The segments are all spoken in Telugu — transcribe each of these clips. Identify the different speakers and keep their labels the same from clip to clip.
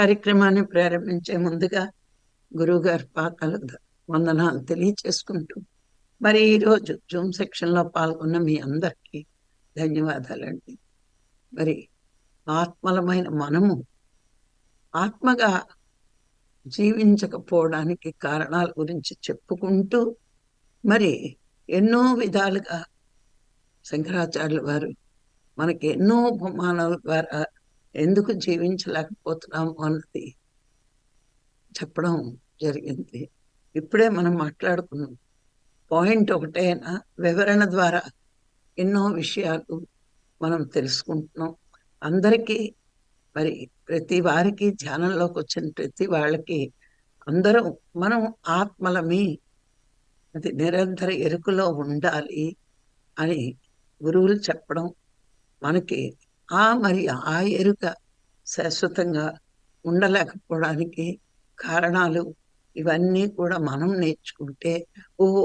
Speaker 1: కార్యక్రమాన్ని ప్రారంభించే ముందుగా గురువు గారి వందనాలు తెలియచేసుకుంటూ మరి ఈరోజు జూమ్ సెక్షన్లో పాల్గొన్న మీ అందరికీ ధన్యవాదాలండి. మరి ఆత్మలమైన మనము ఆత్మగా జీవించకపోవడానికి కారణాల గురించి చెప్పుకుంటూ మరి ఎన్నో విధాలుగా శంకరాచార్యుల వారు మనకి ఎన్నో ఉపమానాల ద్వారా ఎందుకు జీవించలేకపోతున్నాము అన్నది చెప్పడం జరిగింది. ఇప్పుడే మనం మాట్లాడుకున్నాం. పాయింట్ ఒకటేనా వివరణ ద్వారా ఎన్నో విషయాలు మనం తెలుసుకుంటున్నాం. అందరికీ మరి ప్రతి వారికి ధ్యానంలోకి వచ్చిన ప్రతి వాళ్ళకి అందరం మనం ఆత్మలమి అది నిరంతర ఎరుకలో ఉండాలి అని గురువులు చెప్పడం మనకి ఆ మరి ఆ ఎరుక శాశ్వతంగా ఉండలేకపోవడానికి కారణాలు ఇవన్నీ కూడా మనం నేర్చుకుంటే ఓహో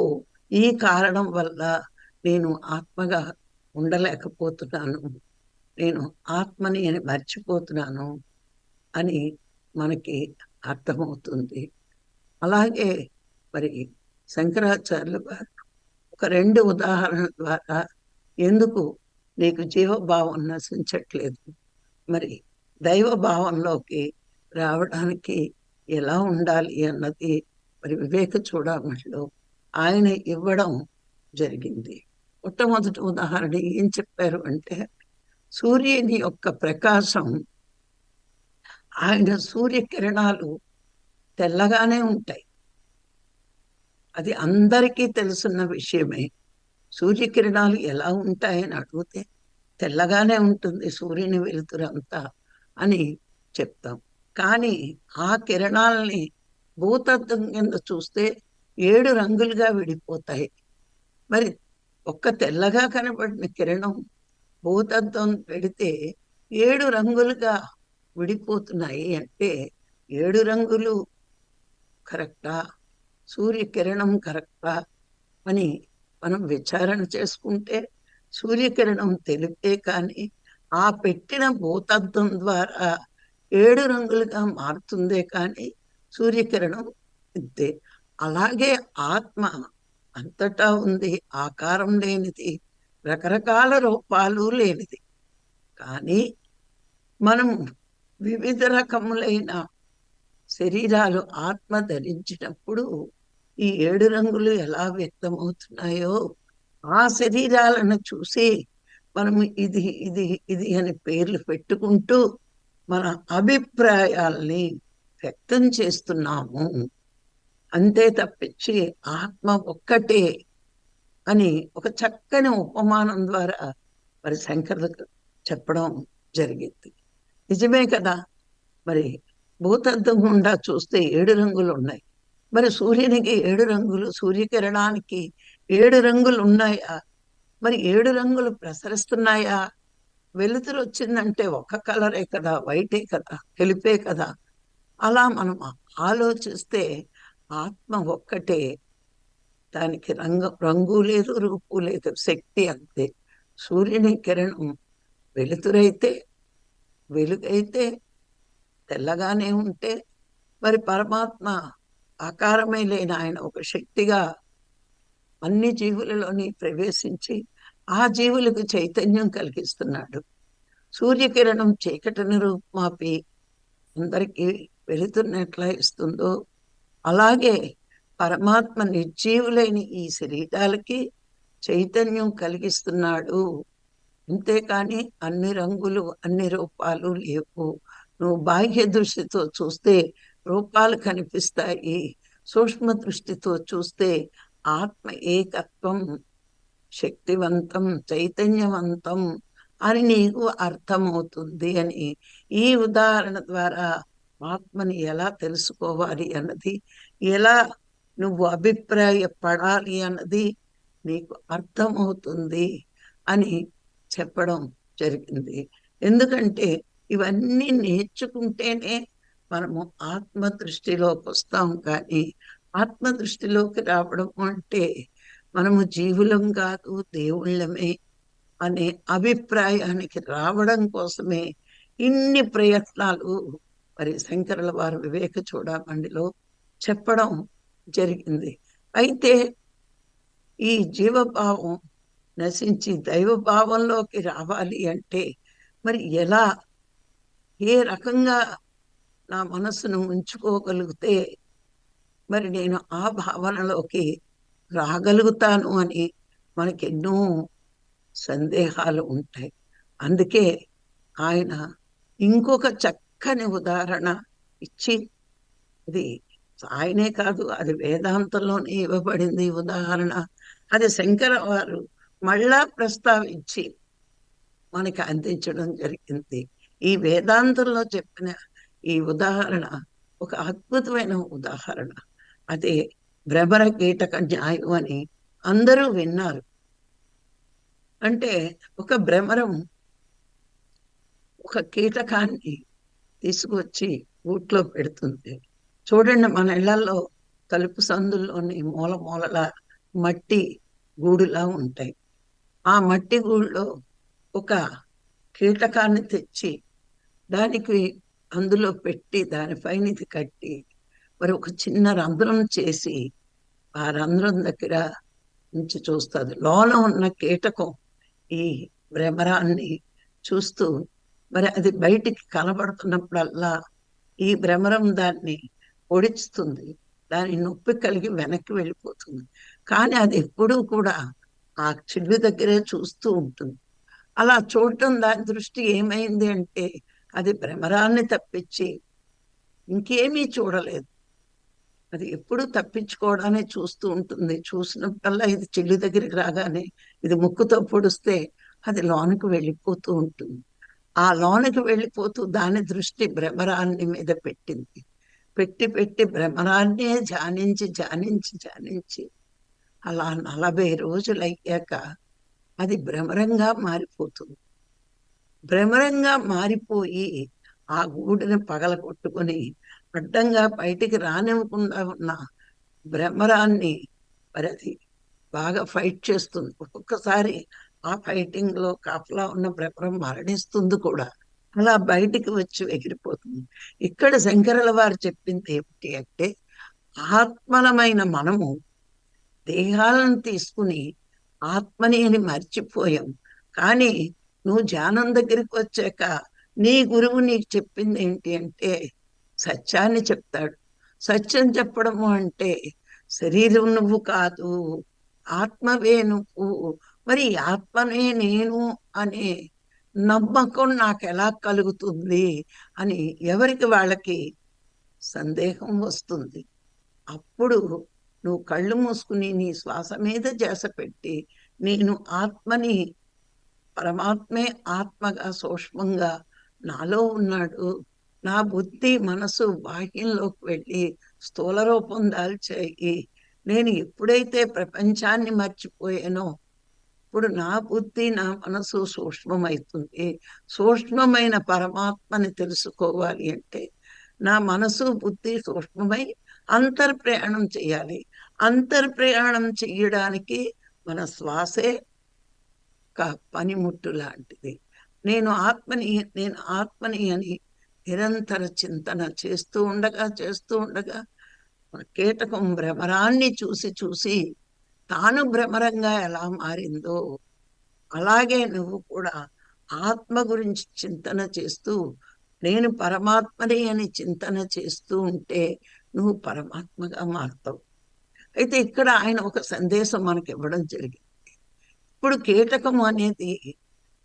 Speaker 1: ఈ కారణం వల్ల నేను ఆత్మగా ఉండలేకపోతున్నాను. నేను ఆత్మని అని మర్చిపోతున్నాను అని మనకి అర్థమవుతుంది. అలాగే మరి శంకరాచార్యులు వారు ఒక రెండు ఉదాహరణల ద్వారా ఎందుకు నీకు జీవభావం నశించట్లేదు. మరి దైవ భావంలోకి రావడానికి ఎలా ఉండాలి అన్నది మరి వివేక చూడమట్లో ఆయన ఇవ్వడం జరిగింది. మొట్టమొదటి ఉదాహరణ ఏం చెప్పారు అంటే సూర్యుని యొక్క ప్రకాశం ఆయన సూర్యకిరణాలు తెల్లగానే ఉంటాయి. అది అందరికీ తెలుసున్న విషయమే. సూర్యకిరణాలు ఎలా ఉంటాయని అడిగితే తెల్లగానే ఉంటుంది సూర్యుని వెలుతురంతా అని చెప్తాం. కానీ ఆ కిరణాలని భూతత్వం కింద చూస్తే ఏడు రంగులుగా విడిపోతాయి. మరి ఒక్క తెల్లగా కనబడిన కిరణం భూతత్వం పెడితే ఏడు రంగులుగా విడిపోతున్నాయి అంటే ఏడు రంగులు కరెక్టా? సూర్యకిరణం కరెక్టా? అని మనం విచారణ చేసుకుంటే సూర్యకిరణం తెలిపే కానీ ఆ పెట్టిన భూతత్వం ద్వారా ఏడు రంగులుగా మారుతుందే కానీ సూర్యకిరణం ఇద్దే. అలాగే ఆత్మ అంతటా ఉంది ఆకారం లేనిది రకరకాల రూపాలు లేనిది. కానీ మనం వివిధ రకములైన శరీరాలు ఆత్మ ధరించినప్పుడు ఈ ఏడు రంగులు ఎలా వ్యక్తమవుతున్నాయో ఆ శరీరాలను చూసి మనం ఇది ఇది ఇది అని పేర్లు పెట్టుకుంటూ మన అభిప్రాయాల్ని వ్యక్తం చేస్తున్నాము. అంతే తప్పించి ఆత్మ ఒక్కటే అని ఒక చక్కని ఉపమానం ద్వారా మరి శంకరులకు చెప్పడం జరిగింది. నిజమే కదా? మరి భూతద్దం గుండా చూస్తే ఏడు రంగులు ఉన్నాయి. మరి సూర్యునికి ఏడు రంగులు సూర్యకిరణానికి ఏడు రంగులు ఉన్నాయా మరి ఏడు రంగులు ప్రసరిస్తున్నాయా? వెలుతురు వచ్చిందంటే ఒక కలరే కదా వైటే కదా తెలిపే కదా. అలా మనం ఆలోచిస్తే ఆత్మ ఒక్కటే. దానికి రంగు రంగు లేదు రూపు లేదు శక్తి అంతే. సూర్యుని కిరణం వెలుతురైతే వెలుగైతే తెల్లగానే ఉంటే మరి పరమాత్మ ఆకారమే లేని ఆయన ఒక శక్తిగా అన్ని జీవులలోని ప్రవేశించి ఆ జీవులకు చైతన్యం కలిగిస్తున్నాడు. సూర్యకిరణం చీకటిని రూపుమాపి అందరికీ వెళుతున్నట్లా ఇస్తుందో అలాగే పరమాత్మ నిర్జీవులైన ఈ శరీరాలకి చైతన్యం కలిగిస్తున్నాడు. అంతేకాని అన్ని రంగులు అన్ని రూపాలు లేవు. నువ్వు బాహ్య దృష్టితో చూస్తే రూపాలు కనిపిస్తాయి. సూక్ష్మ దృష్టితో చూస్తే ఆత్మ ఏకత్వం శక్తివంతం చైతన్యవంతం అని నీకు అర్థమవుతుంది అని ఈ ఉదాహరణ ద్వారా ఆత్మని ఎలా తెలుసుకోవాలి అన్నది ఎలా నువ్వు అభిప్రాయపడాలి అన్నది నీకు అర్థమవుతుంది అని చెప్పడం జరిగింది. ఎందుకంటే ఇవన్నీ నేర్చుకుంటేనే మనము ఆత్మ దృష్టిలోకి వస్తాం కానీ ఆత్మ దృష్టిలోకి రావడం అంటే మనము జీవులం కాదు దేవుళ్ళమే అనే అభిప్రాయానికి రావడం కోసమే ఇన్ని ప్రయత్నాలు మరి శంకరుల వారు వివేక చూడమండిలో చెప్పడం జరిగింది. అయితే ఈ జీవభావం నశించి దైవభావంలోకి రావాలి అంటే మరి ఎలా ఏ రకంగా నా మనసును ఉంచుకోగలిగితే మరి నేను ఆ భావనలోకి రాగలుగుతాను అని మనకి ఎన్నో సందేహాలు ఉంటాయి. అందుకే ఆయన ఇంకొక చక్కని ఉదాహరణ ఇచ్చి అది ఆయనే కాదు అది వేదాంతంలోనే ఇవ్వబడింది ఉదాహరణ. అది శంకర వారు మళ్ళా ప్రస్తావించి మనకి అందించడం జరిగింది. ఈ వేదాంతంలో చెప్పిన ఈ ఉదాహరణ ఒక అద్భుతమైన ఉదాహరణ అదే భ్రమర కీటక న్యాయం అని అందరూ విన్నారు అంటే ఒక భ్రమరం ఒక కీటకాన్ని తీసుకొచ్చి ఊట్లో పెడుతుంది చూడండి మన ఇళ్ళలో తలుపు సందుల్లోని మూల మూలల మట్టి గూడులా ఉంటాయి ఆ మట్టి గూడులో ఒక కీటకాన్ని తెచ్చి దానికి అందులో పెట్టి దానిపైన ఇది కట్టి మరి ఒక చిన్న రంధ్రం చేసి ఆ రంధ్రం దగ్గర నుంచి చూస్తుంది. లోన ఉన్న కీటకం ఈ భ్రమరాన్ని చూస్తూ మరి అది బయటికి కనబడుతున్నప్పుడల్లా ఈ భ్రమరం దాన్ని పొడిచుతుంది దాని నొప్పి కలిగి వెనక్కి వెళ్ళిపోతుంది. కానీ అది ఎప్పుడూ కూడా ఆ చెడు దగ్గరే చూస్తూ ఉంటుంది. అలా చూడటం దాని దృష్టి ఏమైంది అంటే అది భ్రమరాన్ని తప్పించి ఇంకేమీ చూడలేదు. అది ఎప్పుడు తప్పించుకోవడానే చూస్తూ ఉంటుంది. చూసినప్పుడల్లా ఇది చెల్లి దగ్గరికి రాగానే ఇది ముక్కుతో పొడిస్తే అది లోనికి వెళ్ళిపోతూ ఉంటుంది. ఆ లోనికి వెళ్ళిపోతూ దాని దృష్టి భ్రమరాన్ని మీద పెట్టింది. పెట్టి పెట్టి భ్రమరాన్నే ధ్యానించి ధ్యానించి ధ్యానించి అలా నలభై రోజులు అయ్యాక అది భ్రమరంగా మారిపోతుంది. భ్రమరంగా మారిపోయి ఆ గూడిని పగలగొట్టుకొని అడ్డంగా బయటికి రానివ్వకుండా ఉన్న భ్రమరాన్ని మరి అది బాగా ఫైట్ చేస్తుంది. ఒక్కొక్కసారి ఆ ఫైటింగ్లో కాపలా ఉన్న భ్రమరం మరణిస్తుంది కూడా. అలా బయటికి వచ్చి ఎగిరిపోతుంది. ఇక్కడ శంకరుల వారు చెప్పింది ఏమిటి అంటే ఆత్మలమైన మనము దేహాలను తీసుకుని ఆత్మని అని మర్చిపోయాం. కానీ నువ్వు ధ్యానం దగ్గరికి వచ్చాక నీ గురువు నీకు చెప్పింది ఏంటి అంటే సత్యాన్ని చెప్తాడు. సత్యం చెప్పడము అంటే శరీరం నువ్వు కాదు ఆత్మవే నువ్వు. మరి ఆత్మనే నేను అనే నమ్మకం నాకు ఎలా కలుగుతుంది అని ఎవరికి వాళ్ళకి సందేహం వస్తుంది. అప్పుడు నువ్వు కళ్ళు మూసుకుని నీ శ్వాస మీద చేస పెట్టి నేను ఆత్మని పరమాత్మే ఆత్మగా సూక్ష్మంగా నాలో ఉన్నాడు. నా బుద్ధి మనసు బాహ్యంలోకి వెళ్ళి స్థూల రూపం దాల్చాయి. నేను ఎప్పుడైతే ప్రపంచాన్ని మర్చిపోయానో ఇప్పుడు నా బుద్ధి నా మనసు సూక్ష్మమవుతుంది సూక్ష్మమైన పరమాత్మని తెలుసుకోవాలి అంటే నా మనసు బుద్ధి సూక్ష్మమై అంతర్ప్రయాణం చేయాలి. అంతర్ప్రయాణం చేయడానికి మన శ్వాసే ఒక పనిముట్టు లాంటిది. నేను ఆత్మని నేను ఆత్మని అని నిరంతర చింతన చేస్తూ ఉండగా చేస్తూ ఉండగా కీటకం భ్రమరాన్ని చూసి చూసి తాను భ్రమరంగా ఎలా మారిందో అలాగే నువ్వు కూడా ఆత్మ గురించి చింతన చేస్తూ నేను పరమాత్మని అని చింతన చేస్తూ ఉంటే నువ్వు పరమాత్మగా మారుతావు. అయితే ఇక్కడ ఆయన ఒక సందేశం మనకి ఇవ్వడం జరిగింది. ఇప్పుడు కీటకం అనేది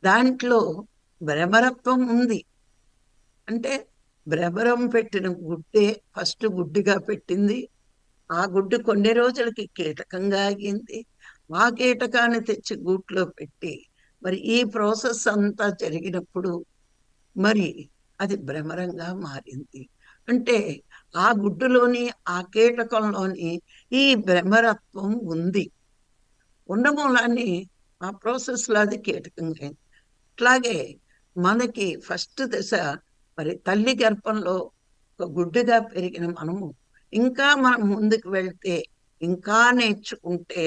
Speaker 1: దాంట్లో భ్రమరత్వం ఉంది. అంటే భ్రమరం పెట్టిన గుడ్డే ఫస్ట్ గుడ్డిగా పెట్టింది. ఆ గుడ్డు కొన్ని రోజులకి కీటకంగా అయింది ఆ కీటకాన్ని తెచ్చి గూట్లో పెట్టి మరి ఈ ప్రాసెస్ అంతా జరిగినప్పుడు మరి అది భ్రమరంగా మారింది. అంటే ఆ గుడ్డులోని ఆ కీటకంలోని ఈ భ్రమరత్వం ఉంది. ఉన్న మూలాన్ని ఆ ప్రాసెస్లో అది కీటకంగా అయింది. అట్లాగే మనకి ఫస్ట్ దశ మరి తల్లి గర్భంలో ఒక గుడ్డుగా పెరిగిన మనము ఇంకా మనం ముందుకు వెళ్తే ఇంకా నేర్చుకుంటే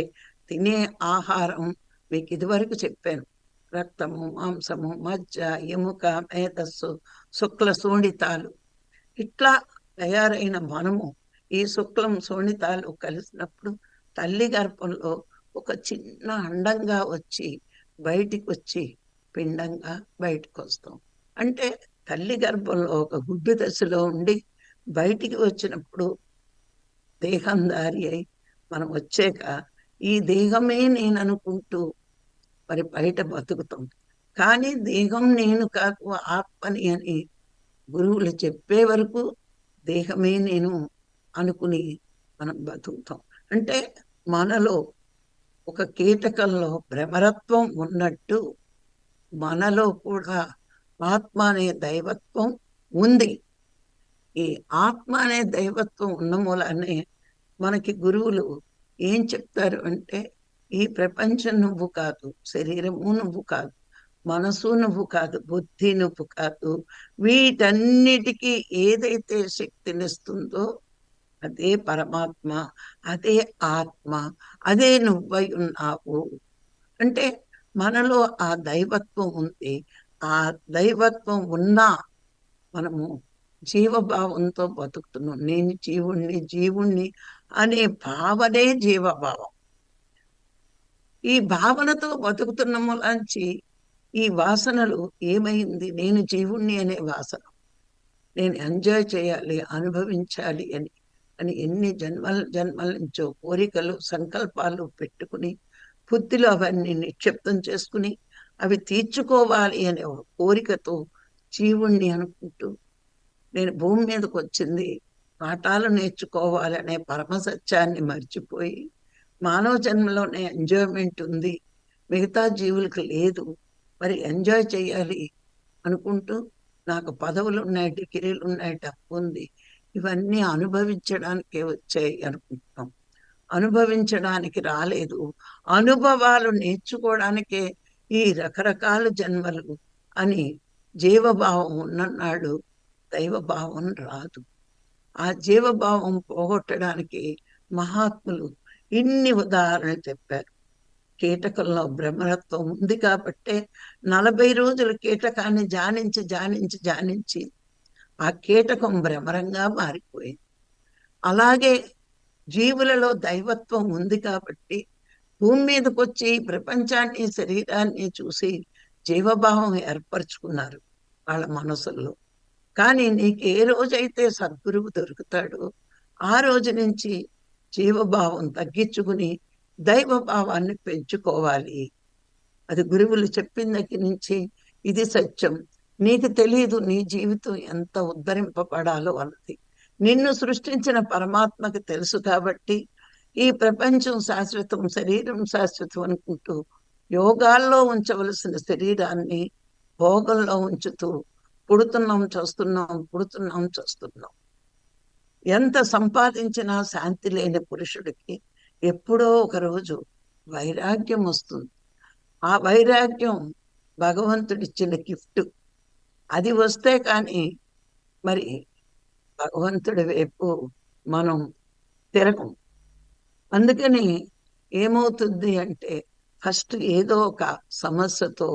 Speaker 1: తినే ఆహారం మీకు ఇదివరకు చెప్పాను. రక్తము మాంసము మజ్జ ఎముక మేధస్సు శుక్ల శోణితాలు ఇట్లా తయారైన మనము ఈ శుక్లం శోణితాలు కలిసినప్పుడు తల్లి గర్భంలో ఒక చిన్న అండంగా వచ్చి బయటికి వచ్చి పిండంగా బయటకు వస్తాం. అంటే తల్లి గర్భంలో ఒక గుడ్డు దశలో ఉండి బయటికి వచ్చినప్పుడు దేహం దారి అయి మనం వచ్చాక ఈ దేహమే నేను అనుకుంటూ మరి బయట బతుకుతాం. కానీ దేహం నేను కాకు ఆత్మని అని గురువులు చెప్పే వరకు దేహమే నేను అనుకుని మనం బతుకుతాం. అంటే మనలో ఒక కీటకంలో భ్రమరత్వం ఉన్నట్టు మనలో కూడా ఆత్మ అనే దైవత్వం ఉంది. ఈ ఆత్మ అనే దైవత్వం ఉన్న మూలానే మనకి గురువులు ఏం చెప్తారు అంటే ఈ ప్రపంచం నువ్వు కాదు శరీరము నువ్వు కాదు మనసు నువ్వు కాదు బుద్ధి నువ్వు కాదు వీటన్నిటికీ ఏదైతే శక్తినిస్తుందో అదే పరమాత్మ అదే ఆత్మ అదే నువ్వై ఉన్నావు. అంటే మనలో ఆ దైవత్వం ఉంది. ఆ దైవత్వం ఉన్నా మనము జీవభావంతో బతుకుతున్నాం. నేను జీవుణ్ణి జీవుణ్ణి అనే భావనే జీవభావం. ఈ భావనతో బతుకుతున్న లాంచి ఈ వాసనలు ఏమైంది? నేను జీవుణ్ణి అనే వాసన. నేను ఎంజాయ్ చేయాలి అనుభవించాలి అని. అని ఎన్ని జన్మల జన్మల నుంచో కోరికలు సంకల్పాలు పెట్టుకుని బుద్ధిలో అవన్నీ నిక్షిప్తం చేసుకుని అవి తీర్చుకోవాలి అనే ఒక కోరికతో జీవుణ్ణి అనుకుంటూ నేను భూమి మీదకి వచ్చింది పాఠాలు నేర్చుకోవాలనే పరమ సత్యాన్ని మర్చిపోయి మానవ జన్మలోనే ఎంజాయ్మెంట్ ఉంది మిగతా జీవులకు లేదు మరి ఎంజాయ్ చేయాలి అనుకుంటూ నాకు పదవులు ఉన్నాయి డిగ్రీలు ఉన్నాయి డబ్బు ఉంది ఇవన్నీ అనుభవించడానికే వచ్చాయి అనుకుంటాం. అనుభవించడానికి రాలేదు. అనుభవాలు నేర్చుకోవడానికే ఈ రకరకాల జన్మలు అని జీవభావం ఉన్ననాడు దైవభావం రాదు. ఆ జీవభావం పోగొట్టడానికి మహాత్ములు ఇన్ని ఉదాహరణలు చెప్పారు. కీటకంలో బ్రహ్మరత్వం ఉంది కాబట్టే నలభై రోజులు కీటకాన్ని జానించి జానించి జానించి ఆ కీటకం భ్రమరంగా మారిపోయింది. అలాగే జీవులలో దైవత్వం ఉంది కాబట్టి భూమి మీదకి వచ్చి ప్రపంచాన్ని శరీరాన్ని చూసి జీవభావం ఏర్పరచుకున్నారు వాళ్ళ మనసుల్లో. కానీ నీకు ఏ రోజైతే సద్గురువు దొరుకుతాడో ఆ రోజు నుంచి జీవభావం తగ్గించుకుని దైవభావాన్ని పెంచుకోవాలి. అది గురువులు చెప్పిన దగ్గర నుంచి ఇది సత్యం. నీకు తెలియదు నీ జీవితం ఎంత ఉద్ధరింపబడాలో అన్నది. నిన్ను సృష్టించిన పరమాత్మకు తెలుసు కాబట్టి ఈ ప్రపంచం శాశ్వతం శరీరం శాశ్వతం అనుకుంటూ యోగాల్లో ఉంచవలసిన శరీరాన్ని భోగంలో ఉంచుతూ పుడుతున్నాం చూస్తున్నాం పుడుతున్నాం చూస్తున్నాం. ఎంత సంపాదించినా శాంతి లేని పురుషుడికి ఎప్పుడో ఒకరోజు వైరాగ్యం వస్తుంది. ఆ వైరాగ్యం భగవంతుడిచ్చిన గిఫ్ట్. అది వస్తే కానీ మరి భగవంతుడి వైపు మనం తిరగం. అందుకని ఏమవుతుంది అంటే ఫస్ట్ ఏదో ఒక సమస్యతో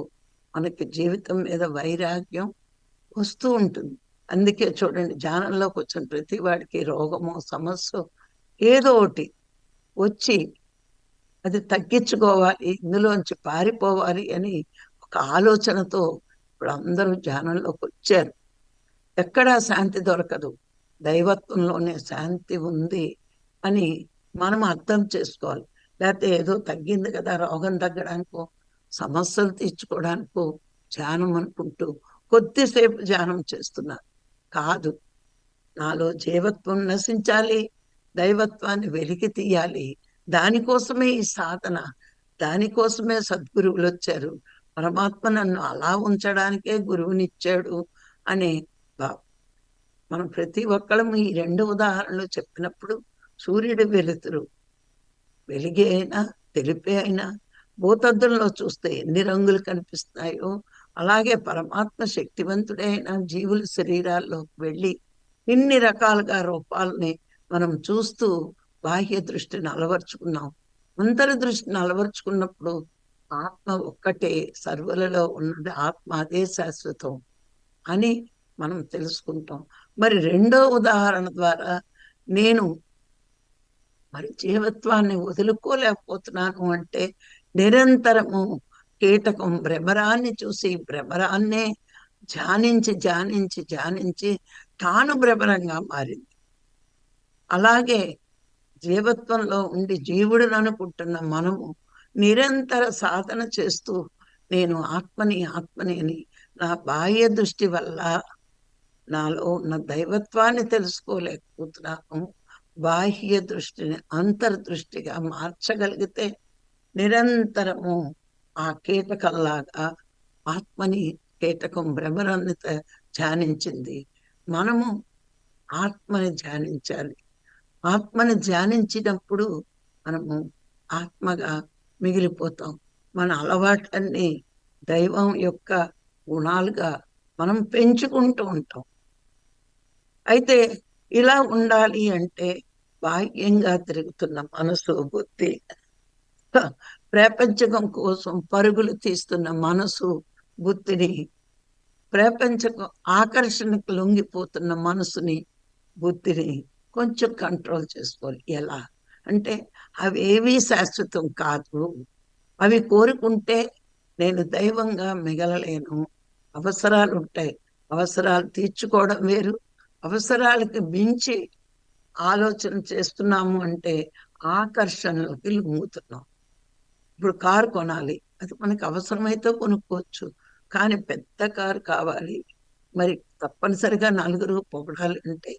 Speaker 1: మనకి జీవితం మీద వైరాగ్యం వస్తూ ఉంటుంది. అందుకే చూడండి ధ్యానంలోకి వచ్చిన ప్రతి వాడికి రోగమో సమస్య ఏదో ఒకటి వచ్చి అది తగ్గించుకోవాలి ఇందులోంచి పారిపోవాలి అని ఒక ఆలోచనతో ఇప్పుడు అందరూ ధ్యానంలోకి వచ్చారు. ఎక్కడా శాంతి దొరకదు. దైవత్వంలోనే శాంతి ఉంది అని మనం అర్థం చేసుకోవాలి. లేకపోతే ఏదో తగ్గింది కదా రోగం తగ్గడానికో సమస్యలు తీర్చుకోవడానికో ధ్యానం అనుకుంటూ కొద్దిసేపు ధ్యానం చేస్తున్నారు. కాదు నాలో జీవత్వం నశించాలి దైవత్వాన్ని వెలికి తీయాలి. దానికోసమే ఈ సాధన దానికోసమే సద్గురువులు వచ్చారు. పరమాత్మ నన్ను అలా ఉంచడానికే గురువునిచ్చాడు అనే భావం. మనం ప్రతి ఒక్కళ్ళము ఈ రెండు ఉదాహరణలు చెప్పినప్పుడు సూర్యుడు వెలుతురు. వెలిగే అయినా తెలిపే అయినా భూతద్దుల్లో చూస్తే ఎన్ని రంగులు కనిపిస్తున్నాయో అలాగే పరమాత్మ శక్తివంతుడైన జీవుల శరీరాల్లోకి వెళ్ళి ఇన్ని రకాలుగా రూపాలని మనం చూస్తూ బాహ్య దృష్టిని అలవర్చుకున్నాం అంతర దృష్టిని అలవర్చుకున్నప్పుడు ఆత్మ ఒక్కటే సర్వులలో ఉన్నది ఆత్మ అదే శాశ్వతం అని మనం తెలుసుకుంటాం. మరి రెండో ఉదాహరణ ద్వారా నేను మరి జీవత్వాన్ని వదులుకోలేకపోతున్నాను అంటే నిరంతరము కీటకం భ్రమరాన్ని చూసి భ్రమరాన్నే ధ్యానించి ధ్యానించి ధ్యానించి తాను భ్రమరంగా మారింది. అలాగే జీవత్వంలో ఉండి జీవుడు అనుకుంటున్న మనము నిరంతర సాధన చేస్తూ నేను ఆత్మని ఆత్మని అని నా బాహ్య దృష్టి వల్ల నాలో ఉన్న దైవత్వాన్ని తెలుసుకోలేకపోతున్నాను. బాహ్య దృష్టిని అంతర్దృష్టిగా మార్చగలిగితే నిరంతరము ఆ కీటకంలాగా ఆత్మని కీటకం భ్రమరాన్ని ధ్యానించింది. మనము ఆత్మని ధ్యానించాలి. ఆత్మని ధ్యానించినప్పుడు మనము ఆత్మగా మిగిలిపోతాం. మన అలవాట్లన్నీ దైవం యొక్క గుణాలుగా మనం పెంచుకుంటూ ఉంటాం. అయితే ఇలా ఉండాలి అంటే బాహ్యంగా తిరుగుతున్న మనసు బుద్ధి ప్రపంచకం కోసం పరుగులు తీస్తున్న మనసు బుద్ధిని ప్రపంచకం ఆకర్షణకు లొంగిపోతున్న మనసుని బుద్ధిని కొంచెం కంట్రోల్ చేసుకోవాలి. ఎలా? అంటే అవి ఏవీ శాశ్వతం కాదు. అవి కోరుకుంటే నేను దైవంగా మిగలలేను. అవసరాలు ఉంటాయి అవసరాలు తీర్చుకోవడం వేరు. అవసరాలకు మించి ఆలోచన చేస్తున్నాము అంటే ఆకర్షణలకి లొంగుతున్నాం. ఇప్పుడు కారు కొనాలి. అది మనకి అవసరమైతే కొనుక్కోవచ్చు. కానీ పెద్ద కారు కావాలి. మరి తప్పనిసరిగా నలుగురు పొగడాలి అంటే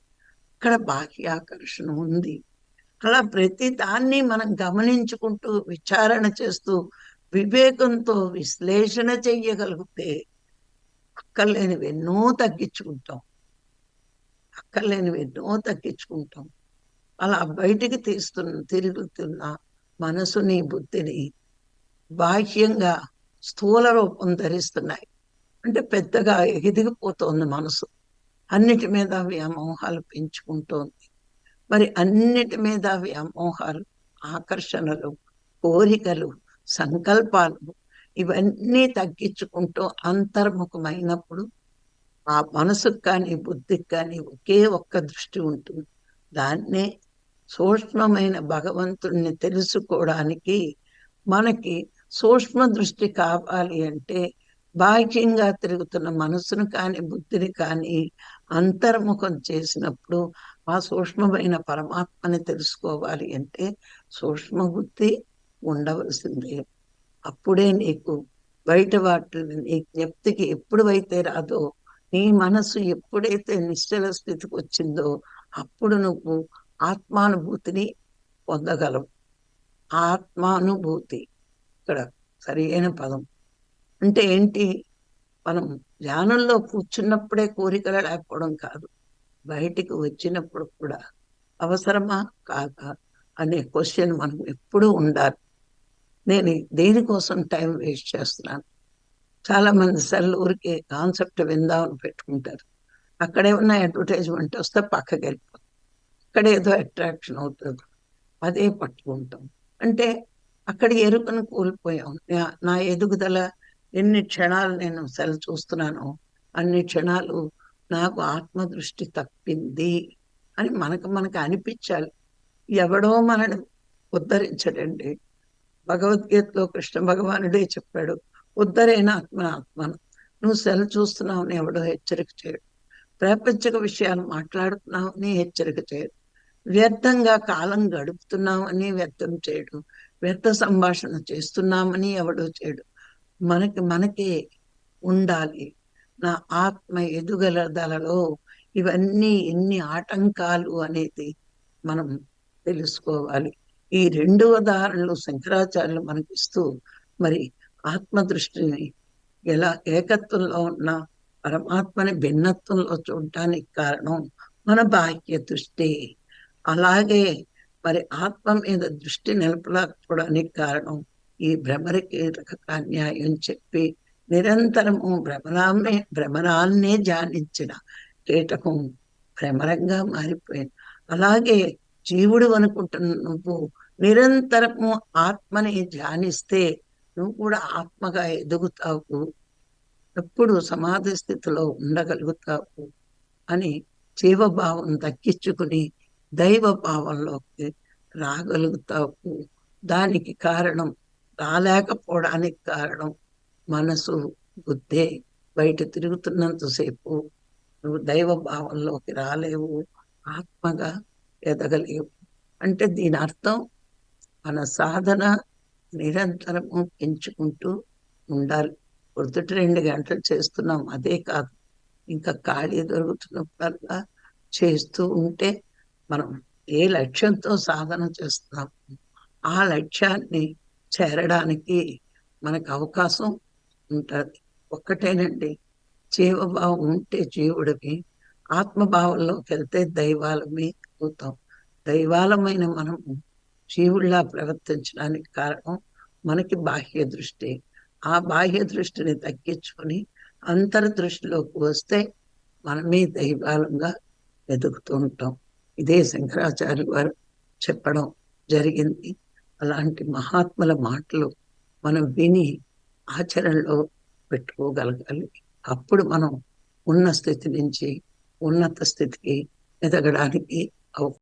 Speaker 1: ఇక్కడ బాహ్య ఆకర్షణ ఉంది. అలా ప్రతి దాన్ని మనం గమనించుకుంటూ విచారణ చేస్తూ వివేకంతో విశ్లేషణ చెయ్యగలిగితే అక్కర్లేనివి ఎన్నో తగ్గించుకుంటాం. అక్కర్లేనివి ఎన్నో తగ్గించుకుంటాం. అలా బయటికి తీస్తున్న తిరుగుతున్న మనసుని బుద్ధిని బాహ్యంగా స్థూల రూపం ధరిస్తున్నాయి. అంటే పెద్దగా ఎదిగిపోతోంది మనసు. అన్నిటి మీద వ్యామోహాలు పెంచుకుంటోంది. మరి అన్నిటి మీద వ్యామోహాలు ఆకర్షణలు కోరికలు సంకల్పాలు ఇవన్నీ తగ్గించుకుంటూ అంతర్ముఖమైనప్పుడు ఆ మనసుకు కానీ బుద్ధికి కానీ ఒకే ఒక్క దృష్టి ఉంటుంది. దాన్నే సూక్ష్మమైన భగవంతుణ్ణి తెలుసుకోవడానికి మనకి సూక్ష్మ దృష్టి కావాలి అంటే బాహ్యంగా తిరుగుతున్న మనసును కానీ బుద్ధిని కానీ అంతర్ముఖం చేసినప్పుడు ఆ సూక్ష్మమైన పరమాత్మని తెలుసుకోవాలి అంటే సూక్ష్మ బుద్ధి ఉండవలసిందే. అప్పుడే నీకు బయట వాటిని నీ జ్ఞప్తికి ఎప్పుడైతే రాదో నీ మనసు ఎప్పుడైతే నిశ్చల స్థితికి వచ్చిందో అప్పుడు నువ్వు ఆత్మానుభూతిని పొందగలవు. ఆత్మానుభూతి. ఇక్కడ సరి అయిన పదం. అంటే ఏంటి? మనం ధ్యానంలో కూర్చున్నప్పుడే కోరికలు లేకపోవడం కాదు. బయటికి వచ్చినప్పుడు కూడా అవసరమా? కాక అనే క్వశ్చన్ మనం ఎప్పుడూ ఉండాలి. నేను దేనికోసం టైం వేస్ట్ చేస్తున్నాను? చాలా మంది సెల్ ఊరికే కాన్సెప్ట్ విందామని పెట్టుకుంటారు. అక్కడే ఉన్న అడ్వర్టైజ్మెంట్ వస్తే పక్కకి వెళ్ళిపోతాం. అక్కడ ఏదో అట్రాక్షన్ అవుతుంది. అదే పట్టుకుంటాం. అంటే అక్కడ ఎరుకను కోల్పోయాం. నా ఎదుగుదల ఎన్ని క్షణాలు నేను సెల్ చూస్తున్నాను అన్ని క్షణాలు నాకు ఆత్మదృష్టి తప్పింది అని మనకు మనకు అనిపించాలి. ఎవడో మనని ఉద్ధరించడండి. భగవద్గీతలో కృష్ణ భగవానుడే చెప్పాడు ఉద్ధరైన ఆత్మ ఆత్మను. నువ్వు సెల్ చూస్తున్నావు అని ఎవడో హెచ్చరిక చేయడు. ప్రపంచక విషయాలు మాట్లాడుతున్నావు అని హెచ్చరిక చేయడు. వ్యర్థంగా కాలం గడుపుతున్నామని వ్యర్థం చేయడు. వ్యర్థ సంభాషణ చేస్తున్నామని ఎవడో చేయడు. మనకి మనకే ఉండాలి నా ఆత్మ ఎదుగలదలలో ఇవన్నీ ఎన్ని ఆటంకాలు అనేది మనం తెలుసుకోవాలి. ఈ రెండు ఉదాహరణలు శంకరాచార్యులు మనకిస్తూ మరి ఆత్మ దృష్టిని ఎలా ఏకత్వంలో ఉన్న పరమాత్మని భిన్నత్వంలో చూడటానికి కారణం మన బాహ్య దృష్టి. అలాగే మరి ఆత్మ మీద దృష్టి నిలపలేకపోవడానికి కారణం ఈ భ్రమరకీటక న్యాయం చెప్పి నిరంతరము భ్రమరాన్నే భ్రమరాన్నే ధ్యానించిన కీటకం భ్రమరంగా మారిపోయింది అలాగే జీవుడు అనుకుంటున్న నువ్వు నిరంతరము ఆత్మని ధ్యానిస్తే నువ్వు కూడా ఆత్మగా ఎదుగుతావు. ఎప్పుడు సమాధి స్థితిలో ఉండగలుగుతావు అని జీవభావం దక్కించుకుని దైవ భావంలోకి రాగలుగుతావు. దానికి కారణం రాలేకపోవడానికి కారణం మనసు బుద్ధే బయట తిరుగుతున్నంతసేపు నువ్వు దైవ భావంలోకి రాలేవు. ఆత్మగా ఎదగలేవు. అంటే దీని అర్థం మన సాధన నిరంతరము పెంచుకుంటూ ఉండాలి. పొద్దుట రెండు గంటలు చేస్తున్నాం అదే కాదు. ఇంకా ఖాళీ దొరుకుతున్నప్పుడల్లా చేస్తూ ఉంటే మనం ఏ లక్ష్యంతో సాధన చేస్తున్నాం ఆ లక్ష్యాన్ని చేరడానికి మనకు అవకాశం ఉంటుంది. ఒక్కటేనండి జీవభావం ఉంటే జీవుడివి ఆత్మభావంలోకి వెళ్తే దైవాలమే అవుతాం దైవాలమైన మనము జీవుల్లా ప్రవర్తించడానికి కారణం మనకి బాహ్య దృష్టి. ఆ బాహ్య దృష్టిని తగ్గించుకొని అంతర్దృష్టిలోకి వస్తే మనమే దైవాలంగా వెతుకుతూ ఉంటాం. ఇదే శంకరాచార్య వారు చెప్పడం జరిగింది. అలాంటి మహాత్ముల మాటలు మనం విని ఆచరణలో పెట్టుకోగలగాలి. అప్పుడు మనం ఉన్న స్థితి నుంచి ఉన్నత స్థితికి ఎదగడానికి